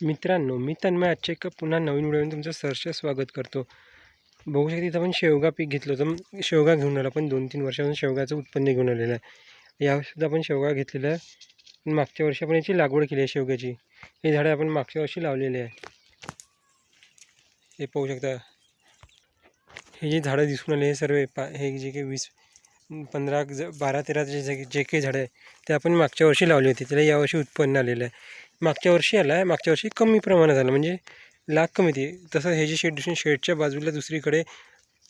मित्रांनो मी तन्मय आजच्या एका पुन्हा नवीन व्हिडिओमध्ये तुमचं सहर्ष स्वागत करतो. बघू शकता इथं आपण शेवगा पीक घेतलं होतं शेवगा घेऊन आलो. आपण दोन तीन वर्षापासून शेवगाचं उत्पन्न घेऊन आलेलं आहे. यावर्षीसुद्धा आपण शेवगा घेतलेला आहे. मागच्या वर्षी आपण याची लागवड केली आहे शेवग्याची. हे झाडं आपण मागच्या वर्षी लावलेले आहे. हे पाहू शकता. हे जे झाडं दिसून आले हे सर्व पा हे जे काही वीस पंधरा ज बारा तेरा जे जे काही झाडं आहे ते आपण मागच्या वर्षी लावले होते. त्याला यावर्षी उत्पन्न आलेलं आहे. मागच्या वर्षी आला आहे. मागच्या वर्षी कमी प्रमाणात आला म्हणजे लाख कमी ते. तसं हे जे शेड दिसून शेडच्या बाजूला दुसरीकडे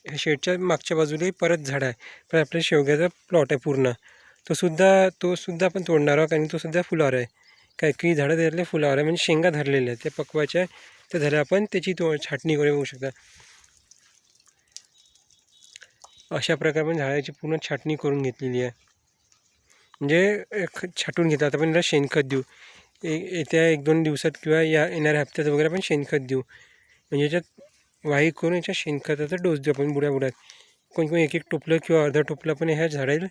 हे शेडच्या मागच्या बाजूला परत झाड आहे. पण आपल्या शेवग्याचा प्लॉट आहे पूर्ण. तो सुद्धा तो सुद्धा आपण तोडणार आहोत आणि तो सुद्धा फुलावर आहे. काही काही झाडं धरले फुलावर आहे. म्हणजे शेंगा धरलेल्या आहेत. त्या पकवायच्या त्या झाल्या आपण त्याची तो छाटणी वगैरे होऊ शकता. अशा प्रकारे आपण झाडाची पूर्ण छाटणी करून घेतलेली आहे. म्हणजे एक छाटून घेतात आपण त्याला शेणखत देऊ. येत्या एक दोन दिवसात किंवा या येणाऱ्या हप्त्यात वगैरे आपण शेणखत देऊ. म्हणजे याच्यात वाही करून याच्या शेणखताचा डोस देऊ आपण बुड्या बुड्यात कोणी कोणी एक एक टोपलं किंवा अर्धा टोपलं पण ह्या झाडाला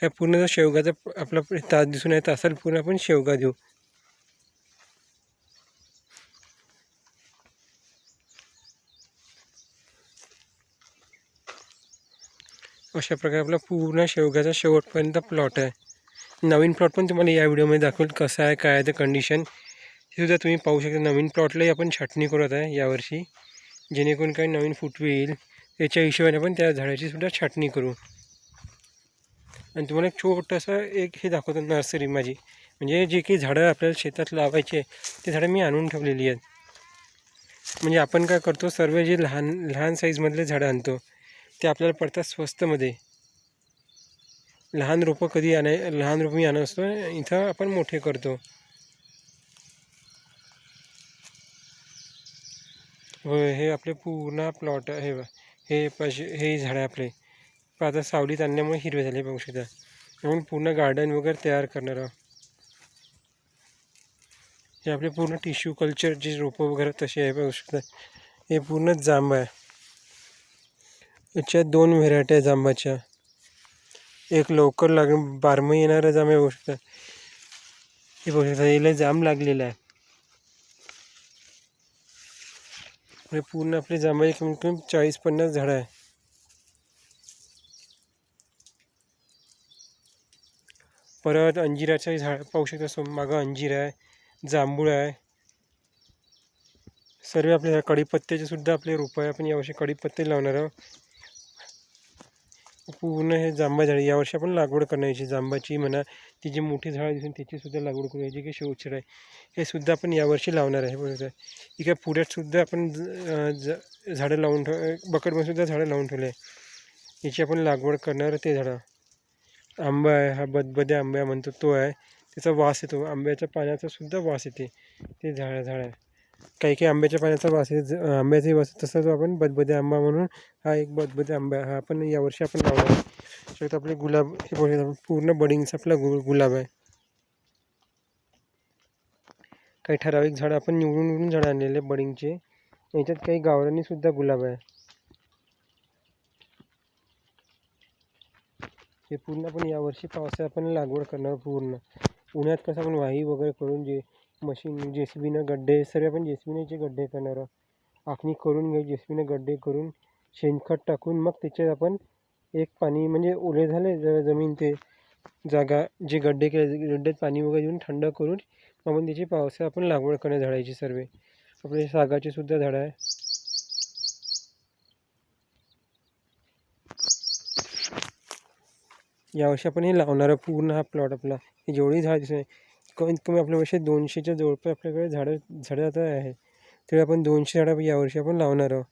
ह्या पूर्ण जर शेवगाचा आपला तास दिसून येत असेल पूर्ण आपण शेवगा देऊ. अशा प्रकारे आपला पूर्ण शेवग्याचा शेवटपर्यंत प्लॉट आहे. नवीन प्लॉट पण तुम्हाला या व्हिडिओमध्ये दाखवेल कसं आहे काय आहे ते कंडिशन हे सुद्धा तुम्ही पाहू शकता. नवीन प्लॉटलाही आपण छाटणी करत आहे यावर्षी. जेणेकरून काही नवीन फुटवे येईल त्याच्या हिशोबाने आपण त्या झाडाची सुद्धा छाटणी करू. आणि तुम्हाला एक छोटंसं एक हे दाखवतो नर्सरी माझी. म्हणजे जे काही झाडं आपल्याला शेतात लावायचे ते झाडं मी आणून ठेवलेली आहेत. म्हणजे आपण काय करतो सर्व जे लहान लहान साईजमधले झाडं आणतो ते आपल्याला पडतात स्वस्तमध्ये. लहान रोपं कधी आणाय लहान रोपं मी आणत असतो इथं आपण मोठे करतो. होय हे आपले पूर्ण प्लॉट हे हे पाशी हे झाड आहे आपले आता सावलीत आणल्यामुळे हिरवे झाले बघू शकता. म्हणून पूर्ण गार्डन वगैरे तयार करणार आहोत. हे आपले पूर्ण टिश्यू कल्चर जे रोपं वगैरे तसे आहे बघू शकता. हे पूर्ण जांब आहे. याच्यात दोन व्हेरायटी आहे जांबाच्या एक लवकर लाग बारमही येणारा जांब बघू शकता हे बघू शकता याला जाम लागलेला आहे. म्हणजे पूर्ण आपले जांबाचे कमीत कमी चाळीस पन्नास झाडं आहे. परत अंजिराचं झाड पाहू शकता सो मागं अंजीर आहे जांभूळ आहे. सर्व आपले कढीपत्त्याचे सुद्धा आपले रोपं आहे आपण यावर्षी कढीपत्ते लावणार आहोत. पूर्ण हे जांभा झाडे यावर्षी आपण लागवड करण्याची जांबाची म्हणा ती जी मोठी झाडं दिसून त्याचीसुद्धा लागवड करू याची काही शेवछड आहे हे सुद्धा आपण यावर्षी लावणार आहे. बरोबर इकडे पुढ्यातसुद्धा आपण ज झाडं लावून ठेव बकेटमध्ये सुद्धा झाडं लावून ठेवले. आहे याची आपण लागवड करणार ते झाडं. आंबा आहे हा बदबदे आंब्या म्हणतो तो आहे. त्याचा वास येतो. आंब्याच्या पाण्याचा सुद्धा वास येते. ते झाड झाड. आहे काही काही आंब्याच्या पाण्याचा वास येते आंब्याचाही वास तसाच आपण बदबदे आंबा म्हणून हा एक बदबदे आंबा आहे. हा आपण यावर्षी आपण लावला आहे शकतो आपले गुलाब हे बघू पूर्ण बडिंगचा आपला गु गुलाब आहे. काही ठराविक झाडं आपण निवडून निवडून झाडं आणलेले बडिंगचे. याच्यात काही गावरानी सुद्धा गुलाब आहे. हे पूर्ण आपण यावर्षी पावसाळ्यात आपण लागवड करणार पूर्ण. उन्हात कसं आपण वाही वगैरे करून जे मशीन जे सी बीनं गड्डे सर्व आपण जे सी बीने गड्डे करणार आहोत. आखणी करून घेऊ जे सी बीनं गड्डे करून शेणखत टाकून मग त्याच्यात आपण एक पाणी म्हणजे ओले झाले ज जमीन ते जागा जे गड्डे केले गड्ड्यात पाणी वगैरे देऊन थंड करून मग आपण त्याची पावसाळ्यात आपण लागवड करणं झाडाची सर्व. आपले सागाची सुद्धा झाडं आहे. यावर्षी आपण हे लावणार पूर्ण हा प्लॉट आपला. हे जेवढी झाड दिसत कमीत कमी आपल्यापेक्षा दोनशेच्या जवळपास आपल्याकडे झाडं झाडं आता आहे तरी आपण दोनशे झाडं यावर्षी आपण लावणार आहोत.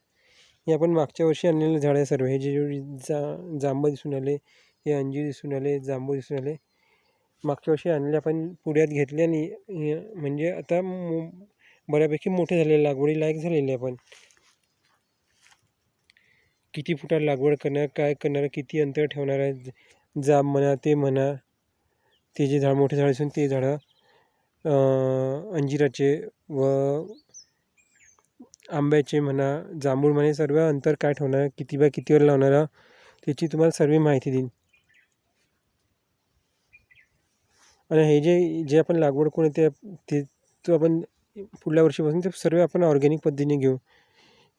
हे आपण मागच्या वर्षी आणलेलं झाड आहे सर्व. हे जे जेवढी जा जांब दिसून आले हे अंजीर दिसून आले जांबू दिसून आले. मागच्या वर्षी आणले आपण पुढ्यात घेतले आणि म्हणजे आता बऱ्यापैकी मोठे झालेले लागवडी लायक झालेले आपण. किती फुटात लागवड करणार काय करणार किती अंतर ठेवणार आहे जांब म्हणा ते म्हणा. ते जे झाड मोठे झाड असून ते झाडं अंजिराचे व आंब्याचे म्हणा जांभूळ म्हणा सर्व अंतर काय ठेवणार किती बाय कितीवर लावणार त्याची तुम्हाला सर्व माहिती देईन. आणि हे जे जे आपण लागवड करू ते ते तो आपण पुढल्या वर्षीपासून ते सर्व आपण ऑर्गॅनिक पद्धतीने घेऊ.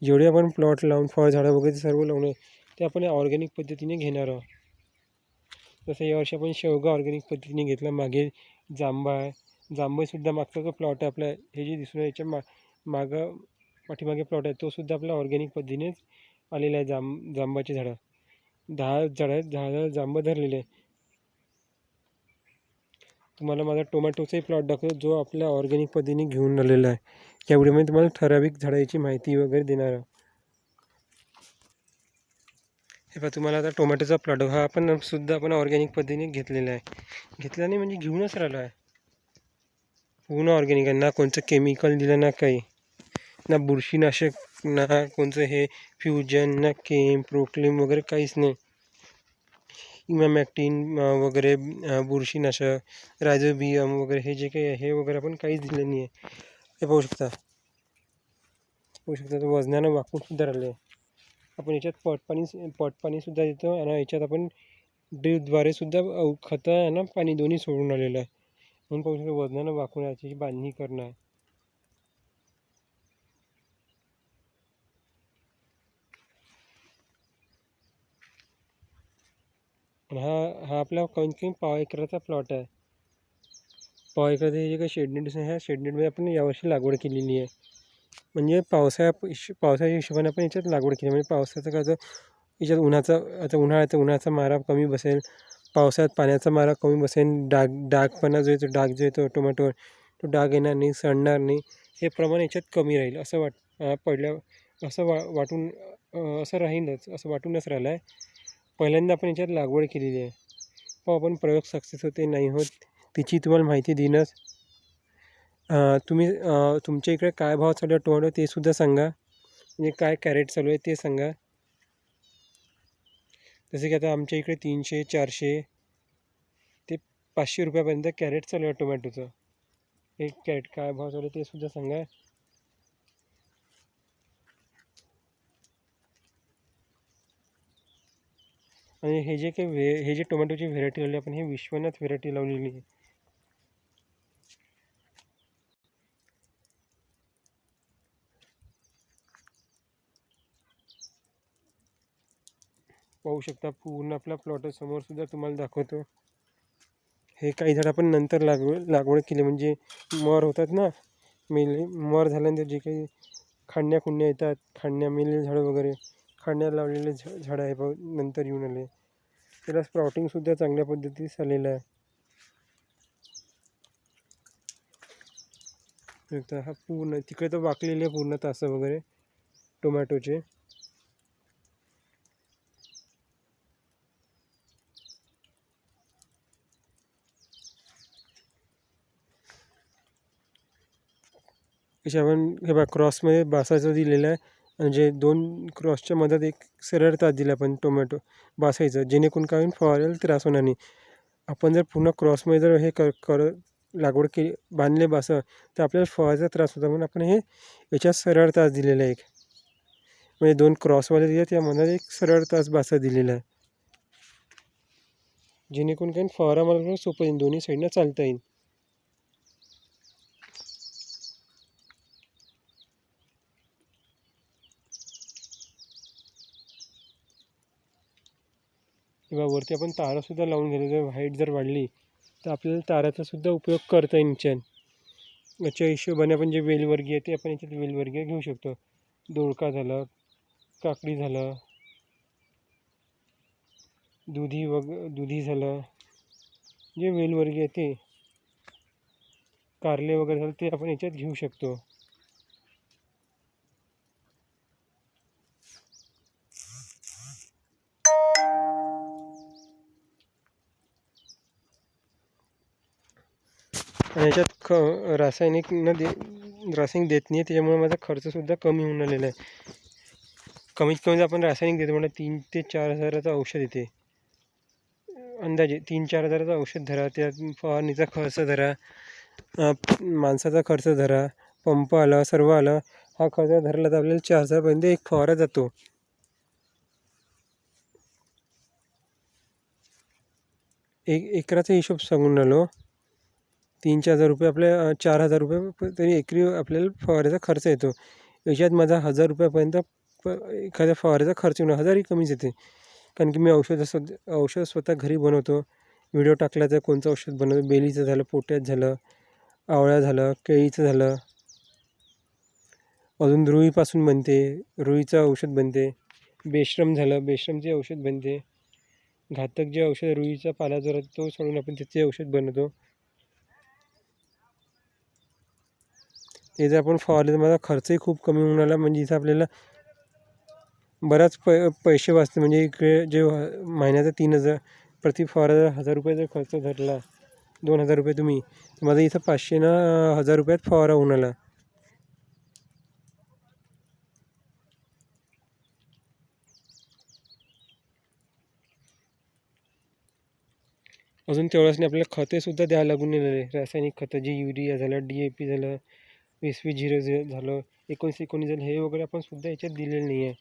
जेवढे आपण प्लॉट लावून फळ झाडं वगैरे ते सर्व लावणं ते आपण ऑर्गॅनिक पद्धतीने घेणार आहोत. जसं यावर्षी आपण शेवगा ऑर्गॅनिक पद्धतीने घेतला मागे जांभा आहे जांभईसुद्धा मागचा जो प्लॉट आहे आपला हे जे दिसून याच्या मा मागं पाठीमागे प्लॉट आहे तोसुद्धा आपल्या आपला ऑर्गॅनिक पद्धतीनेच आलेला आहे जांब जांबाची झाडं. दहा झाडं आहेत दहा दहा जांब धरलेले आहे तुम्हाला माझा टोमॅटोचाही प्लॉट दाखवतो जो आपल्या ऑर्गॅनिक पद्धतीने घेऊन आलेला आहे. या व्हिडिओमध्ये तुम्हाला ठराविक झाडाची माहिती वगैरे देणार हे पहा तुम्हाला आता टोमॅटोचा प्लॉट हा आपण सुद्धा आपण ऑर्गॅनिक पद्धतीने घेतलेला आहे. घेतला नाही म्हणजे घेऊनच राहिलो आहे. पूर्ण ऑर्गॅनिक आहे. ना कोणतं केमिकल दिलं ना काही. ना बुरशीनाशक ना कोणतं हे फ्युजन ना केम प्रोक्लेम वगैरे काहीच नाही. इमामॅक्टिन वगैरे बुरशीनाशक रायझोबियम वगैरे हे जे काही आहे हे वगैरे आपण काहीच दिलं नाही आहे. हे पाहू शकता. पाहू शकता तर वजनानं वाकून सुद्धा राहिले आपण याच्यात पटपाणी पटपाणीसुद्धा देतो आणि याच्यात आपण ड्रीपद्वारे सुद्धा खतं आणि पाणी दोन्ही सोडून आलेलं आहे. म्हणून पाहू शकतो वजनानं वाकवण्याची बांधणी करणं आहे आणि हा हा आपला कमीत कमी पाव एकराचा प्लॉट आहे. पाव एकराचं हे जे काही शेडनेट दिसून ह्या शेडनेटमध्ये आपण यावर्षी लागवड केलेली आहे. म्हणजे पावसाळ्या हिश- पावसाच्या हिशोबाने आपण याच्यात लागवड केली म्हणजे पावसाचं कसं याच्यात उन्हाचा आता उन्हाळ्याचा उन्हाचा मारा कमी बसेल पावसाळ्यात पाण्याचा मारा कमी बसेल डाग डागपणा जो येतो डाग जो येतो टोमॅटोवर तो डाग येणार नाही सडणार नाही हे प्रमाण याच्यात कमी राहील असं वाट पडल्या असं वा वाटून असं राहीलच असं वाटूनच राहिलं आहे. पहिल्यांदा आपण याच्यात लागवड केलेली आहे. पण आपण प्रयोग सक्सेस होते नाही होत तिची तुम्हाला माहिती देईनच. तुम्ही तुमच्या इकडे काय भाव चालू आहे टोमॅटो ते सुद्धा सांगा. म्हणजे काय कॅरेट चालू आहे ते सांगा. जसे की आता आमच्या इकडे तीनशे चारशे ते पाचशे रुपयापर्यंत कॅरेट चालू आहे टोमॅटोचं. एक कॅरेट काय भाव चालू आहे ते सुद्धा सांगा. आणि हे जे काही व्हे हे जे टोमॅटोची व्हेरायटी लावली आपण हे विश्वनाथ व्हेरायटी लावलेली आहे. पाहू शकता. पूर्ण आपल्या प्लॉटासमोर सुद्धा तुम्हाला दाखवतो. हे काही झाड आपण नंतर लागवड लागवड केली. म्हणजे मर होतात ना? मेले मर झाल्यानंतर जे काही खांड्या खुंड्या येतात खांड्या मेलेले झाडं वगैरे खांड्या लावलेले झ झाडं आहे पाहू नंतर येऊन आले. त्याला स्प्राउटिंगसुद्धा चांगल्या पद्धतीत आलेलं आहे. हा पूर्ण तिकडे तर वाकलेले आहे पूर्ण तासं वगैरे टोमॅटोचे असे आपण हे बघा क्रॉसमध्ये बासायचं दिलेलं आहे. म्हणजे दोन क्रॉसच्या मध्यात एक सरळ तास दिला आपण टोमॅटो बासायचं. जेणेकरून काय होईल फवारायला त्रास होणार नाही. आपण जर पुन्हा क्रॉसमध्ये जर हे कर कर लागवड केली बांधले बासं तर आपल्याला फवारायचा त्रास होता. म्हणून आपण हे याच्यात सरळ तास दिलेला आहे एक. म्हणजे दोन क्रॉसवाले दिले त्या मधात एक सरळ तास बासा दिलेला आहे. जेणेकरून काही फवारा मला सोपं येईल दोन्ही साईडनं चालता येईल. किंवा वरती आपण तारासुद्धा लावून घेतो जर हाईट जर वाढली तर आपल्याला ताराचासुद्धा उपयोग करता येईल छान याच्या हिशोबाने आपण जे वेलवर्गीय ते आपण याच्यात वेलवर्गीय घेऊ शकतो. दोडका झालं काकडी झालं दुधी वग दुधी झालं जे वेलवर्गीय ते कारले वगैरे झालं ते आपण याच्यात घेऊ शकतो. आणि याच्यात ख रासायनिक न दे रासायनिक देत नाही त्याच्यामुळे माझा खर्चसुद्धा कमी होऊन आलेला आहे. कमीत कमी जर आपण रासायनिक देतो म्हणजे तीन ते चार हजाराचं औषध येते. अंदाजे तीन चार हजाराचं औषध धरा त्यात फवारणीचा खर्च धरा माणसाचा खर्च धरा पंप आला सर्व आलं हा खर्च धरला तर आपल्याला चार हजारपर्यंत एक फवारा जातो. एक एकराचा हिशोब सांगून आलो तीन चार हजार रुपये आपल्या चार हजार रुपये तरी एकरी आपल्याला फवाऱ्याचा खर्च येतो. याच्यात माझा हजार रुपयापर्यंत प एखाद्या फवाऱ्याचा खर्च येणार हजारही कमीच येते. कारण की मी औषध असं औषध स्वतः घरी बनवतो. व्हिडिओ टाकला तर कोणतं औषध बनवतो? बेलीचं झालं पोट्यात झालं आवळा झालं केळीचं झालं. अजून रुईपासून बनते. रुईचं औषध बनते. बेश्रम झालं बेश्रमचे औषध बनते. घातक जे औषध रुईचा पाला जो तो सोडून आपण त्याचे औषध बनवतो. ते जर आपण फवारले तर माझा खर्चही खूप कमी होऊन राहिला. म्हणजे इथं आपल्याला बराच पै पैसे वाचते. म्हणजे इकडे जे महिन्याचा तीन हजार प्रति फवारा हजार रुपये जर खर्च धरला. दोन हजार रुपये तुम्ही. तर माझा इथं पाचशे ना हजार रुपयात फवारा होऊन आला अजून तेवढंच नाही आपल्याला खतेसुद्धा द्यावं लागून नाही रासायनिक खतं जे युरिया झालं डी ए पी झालं वीस वीस झिरो झिरो झालं. एकोणीस एकोणीस झालं. हे वगैरे आपण सुद्धा याच्यात दिलेलं नाही आहे.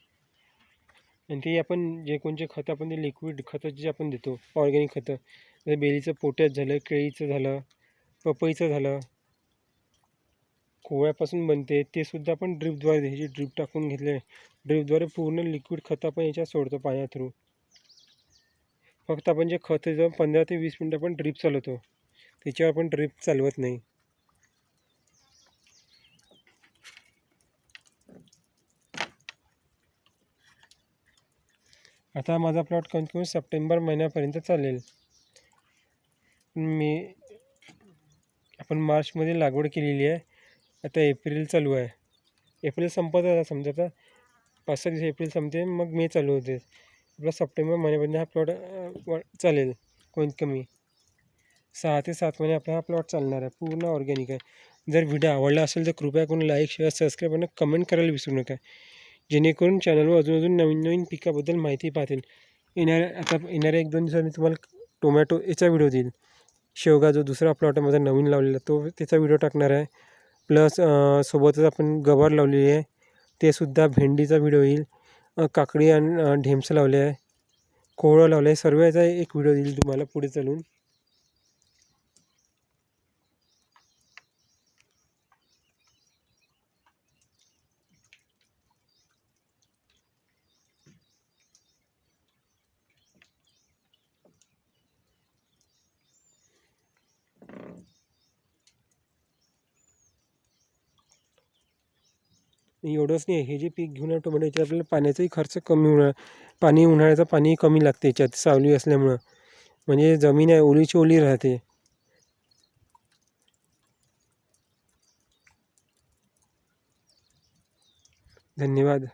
आणि ते आपण जे कोणते खतं आपण ते लिक्विड खतं जे आपण देतो ऑर्गॅनिक खतं जसं बेलीचं पोट्यात झालं केळीचं झालं पपईचं झालं कोवळ्यापासून बनते ते सुद्धा आपण ड्रीपद्वारे द्यायची ड्रीप टाकून घेतले. ड्रिपद्वारे पूर्ण लिक्विड खतं आपण याच्यात सोडतो पाण्या थ्रू फक्त आपण जे खत आहे पंधरा ते वीस मिनटं आपण ड्रीप चालवतो. त्याच्यावर आपण ड्रीप चालवत नाही. आता माझा प्लॉट कमीत कमी सप्टेंबर महिन्यापर्यंत चालेल. मी आपण मार्चमध्ये लागवड केलेली आहे. आता एप्रिल चालू आहे. एप्रिल संपत आहे आता समजा आता. पाच सहा दिवस एप्रिल संपते मग मे चालू होते. आपला सप्टेंबर महिन्यापर्यंत हा प्लॉट चालेल. कमीत कमी? सहा ते सात महिने आपला हा प्लॉट चालणार आहे. पूर्ण ऑर्गॅनिक आहे. जर व्हिडिओ आवडला असेल तर कृपया करून लाईक शेअर सबस्क्राईब आणि कमेंट करायला विसरू नका. जेणेकरून चॅनलवर अजून अजून नवीन नवीन पिकाबद्दल माहिती पाहतील. येणाऱ्या आता येणाऱ्या एक दोन दिवसात मी तुम्हाला टोमॅटो याचा व्हिडिओ देईल. शेवगा जो दुसरा प्लॉट आहे माझा नवीन लावलेला तो त्याचा व्हिडिओ टाकणार आहे. प्लस सोबतच आपण गवार लावलेली आहे. तेसुद्धा भेंडीचा व्हिडिओ येईल. काकडी आणि ढेमसं लावले आहे. कोवळं लावलं आहे. सर्व याचा एक व्हिडिओ देईल तुम्हाला पुढे चालून. एवढंच नाही. हे जे पीक घेऊन टोमॅटो याच्यात आपल्याला पाण्याचाही खर्च कमी होणार. पाणी उन्हाळ्याचं पाणी कमी लागते याच्यात सावली असल्यामुळं. म्हणजे जमीन आहे ओलीची ओली राहते. धन्यवाद.